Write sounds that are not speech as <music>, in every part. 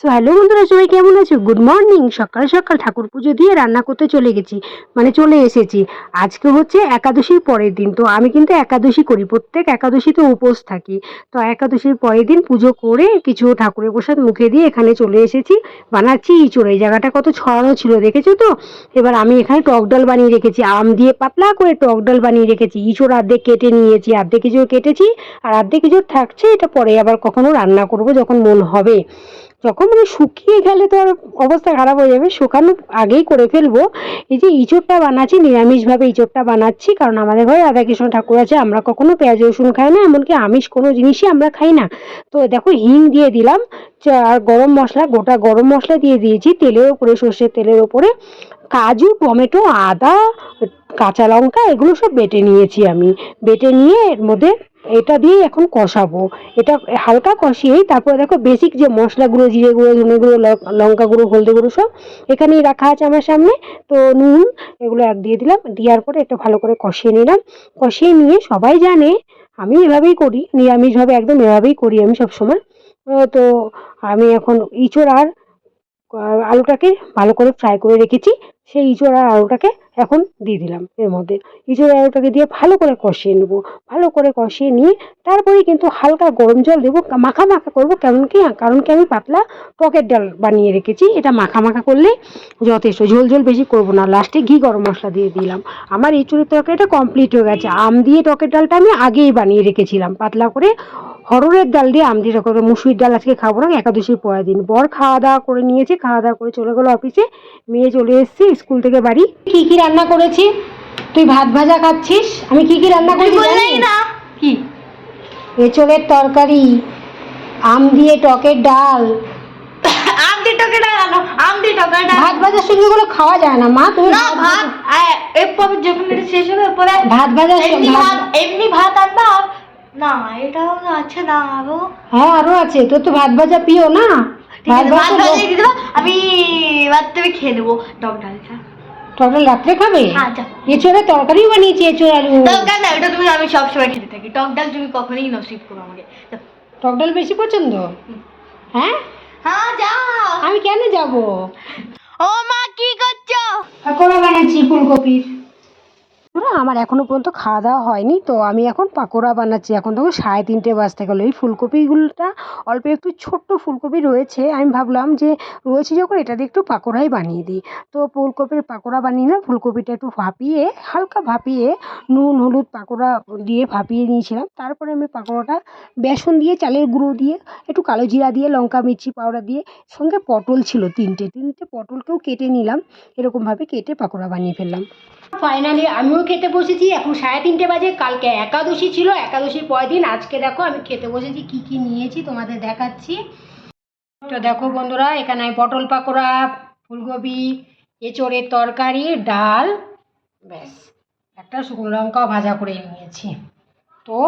So hello বন্ধুরা, সবাই কেমন আছো? গুড মর্নিং সকাল সকাল ঠাকুর পুজো দিয়ে রান্না করতে চলে গেছি মানে চলে এসেছি। আজকে হচ্ছে একাদশীর পরের দিন, তো আমি কিন্তু একাদশী করি। প্রত্যেক একাদশীতে উপোস থাকি। তো একাদশীর পরের দিন পুজো করে কিছু ঠাকুরের প্রসাদ মুখে দিয়ে এখানে চলে এসেছি। বানাচ্ছি ইঁচড় এই জায়গাটা কত ছড়ানো ছিল, দেখেছ তো? এবার আমি এখানে টক ডাল বানিয়ে রেখেছি, আম দিয়ে পাতলা করে টক ডাল বানিয়ে রেখেছি। ইঁচড় অর্ধেক কেটে নিয়েছি, অর্ধেক কিছু কেটেছি, আর অর্ধেক কিছু থাকছে, এটা পরে আবার কখনো রান্না করব যখন মন হবে। যখন মানে শুকিয়ে গেলে তো আর অবস্থা খারাপ হয়ে যাবে, শুকানোর আগেই করে ফেলব। এই যে ইঁচড়টা বানাচ্ছি, নিরামিষভাবে ইঁচড়টা বানাচ্ছি, কারণ আমাদের ঘরে রাধাকৃষ্ণ ঠাকুর আছে, আমরা কখনো পেঁয়াজ, রসুন খাই না, এমনকি আমিষ কোনো জিনিসই আমরা খাই না। তো দেখো, হিং দিয়ে দিলাম, আর গরম মশলা, গোটা গরম মশলা দিয়ে দিয়েছি, তেলের ওপরে সর্ষের তেলের ওপরে কাজু, টমেটো, আদা, কাঁচা লঙ্কা, এগুলো সব বেটে নিয়েছি আমি। বেটে নিয়ে এর মধ্যে এটা দিয়ে এখন কষাবো। এটা হালকা কষিয়েই তারপরে দেখো বেসিক যে মশলাগুলো জিরে গুঁড়ো, ধনে গুঁড়ো লঙ্কা গুঁড়ো, হলদে গুঁড়ো সব এখানেই রাখা আছে আমার সামনে। তো নুন এগুলো এক দিয়ে দিলাম, দেওয়ার পরে একটু ভালো করে কষিয়ে নিলাম। কষিয়ে নিয়ে সবাই জানে, আমি এভাবেই করি, নিরামিষভাবে একদম এভাবেই করি আমি সবসময়। তো আমি এখন ইঁচড় আর আলুটাকে ভালো করে ফ্রাই করে রেখেছি। সেই ইঁচড় আলুটাকে এখন দিয়ে দিলাম এর মধ্যে। ইঁচড় আলুটাকে দিয়ে ভালো করে কষিয়ে নেব। ভালো করে কষিয়ে নিয়ে তারপরে কিন্তু হালকা গরম জল দেবো। মাখা মাখা করব। কেমন কি, কারণ কি আমি পাতলা টকের ডাল বানিয়ে রেখেছি। এটা মাখা মাখা করলে যথেষ্ট। ঝোল ঝোল বেশি করব না। লাস্টে ঘি গরম মশলা দিয়ে দিলাম। আমার এই চুরির তরকারিটা কমপ্লিট হয়ে গেছে। আম দিয়ে টকের ডালটা আমি আগেই বানিয়ে রেখেছিলাম। পাতলা করে হরড়ের ডাল দিয়ে আম দিয়ে মুসুরির ডাল আজকে খাব না একাদশীর পরের দিন। বর খাওয়া দাওয়া করে নিয়েছে খাওয়া দাওয়া করে চলে গেলো অফিসে মেয়ে চলে এসেছে স্কুল থেকে বাড়ি। কি কি রান্না করেছি? তুই ভাত ভাজা খাচ্ছিস? আমি কি কি রান্না করেছি কি? এঁচড়ের তরকারি আম দিয়ে টকের ডাল। <coughs> আম দি টকেটা আনো আম দি টকেটা ভাত ভাজার সঙ্গে এগুলো খাওয়া যায় না মা তুমি না ভাত এরপর যখন এটা শেষ হবে এরপরে ভাত ভাজার এমনি সঙ্গে ভাত এমনি ভাত আনবা না এটাও আছে না আরও হ্যাঁ আরও আছে। তোর তো ভাত ভাজা প্রিয় না? ভাত ভাজা দিয়ে দেবো আমি ভাত তুমি খেয়ে নেব। টক ডালটা টকের রাত্রে খাবে? হ্যাঁ যা। এঁচড়ের তরকারিও বানিয়েছি এঁচড় আলু। টক ডাল না এটা তুমি আমি সবসময় খেতে থাকি। টক ডাল তুমি কখনোই নসিব করো আমাকে। টক ডাল বেশি পছন্দ? হ্যাঁ? হ্যাঁ যাও আমি কেন যাব? ও মা কি করছ? পাকোড়া বানাচ্ছি ফুলকপির। আমার এখনও পর্যন্ত খাওয়া দাওয়া হয়নি। তো আমি এখন পাকোড়া বানাচ্ছি। এখন তখন সাড়ে তিনটে বাজতে গেলো এই ফুলকপিগুলোটা অল্প একটু ছোট্ট ফুলকপি রয়েছে। আমি ভাবলাম যে রয়েছে যখন এটা দিয়ে একটু পাকোড়াই বানিয়ে দিই। তো ফুলকপির পাকোড়া বানিয়ে না ফুলকপিটা একটু ভাপিয়ে, হালকা ভাপিয়ে নুন, হলুদ পাকোড়া দিয়ে ভাপিয়ে নিয়েছিলাম। তারপরে আমি পাকোড়াটা বেসন দিয়ে, চালের গুঁড়ো দিয়ে, একটু কালো জিরা দিয়ে, লঙ্কা, মির্চি পাউডার দিয়ে, সঙ্গে পটল ছিল তিনটে। তিনটে পটলকেও কেটে নিলাম। এরকমভাবে কেটে পাকোড়া বানিয়ে ফেললাম। ফাইনালি আমিও খেতে বসেছি, এখন সাড়ে তিনটে বাজে, কালকে একাদশী ছিল, একাদশীর পরের দিন আজকে দেখো আমি খেতে বসেছি, কি কি নিয়েছি তোমাদের দেখাচ্ছি। তো দেখো বন্ধুরা, এখানে পটল পাকোড়া, ফুলকপি, এঁচড়ের তরকারি, ডাল, ব্যাস, একটা শুকনো লঙ্কাও ভাজা করে নিয়েছি। তো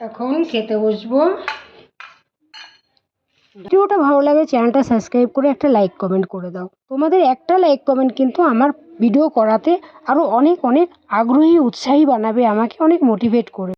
এখন খেতে বসবো। ভিডিওটা ভালো লাগে চ্যানেলটা সাবস্ক্রাইব করে একটা লাইক কমেন্ট করে দাও। তোমাদের একটা লাইক কমেন্ট কিন্তু আমার ভিডিও করাতে আরও অনেক অনেক আগ্রহী উৎসাহী বানাবে আমাকে অনেক মোটিভেট করে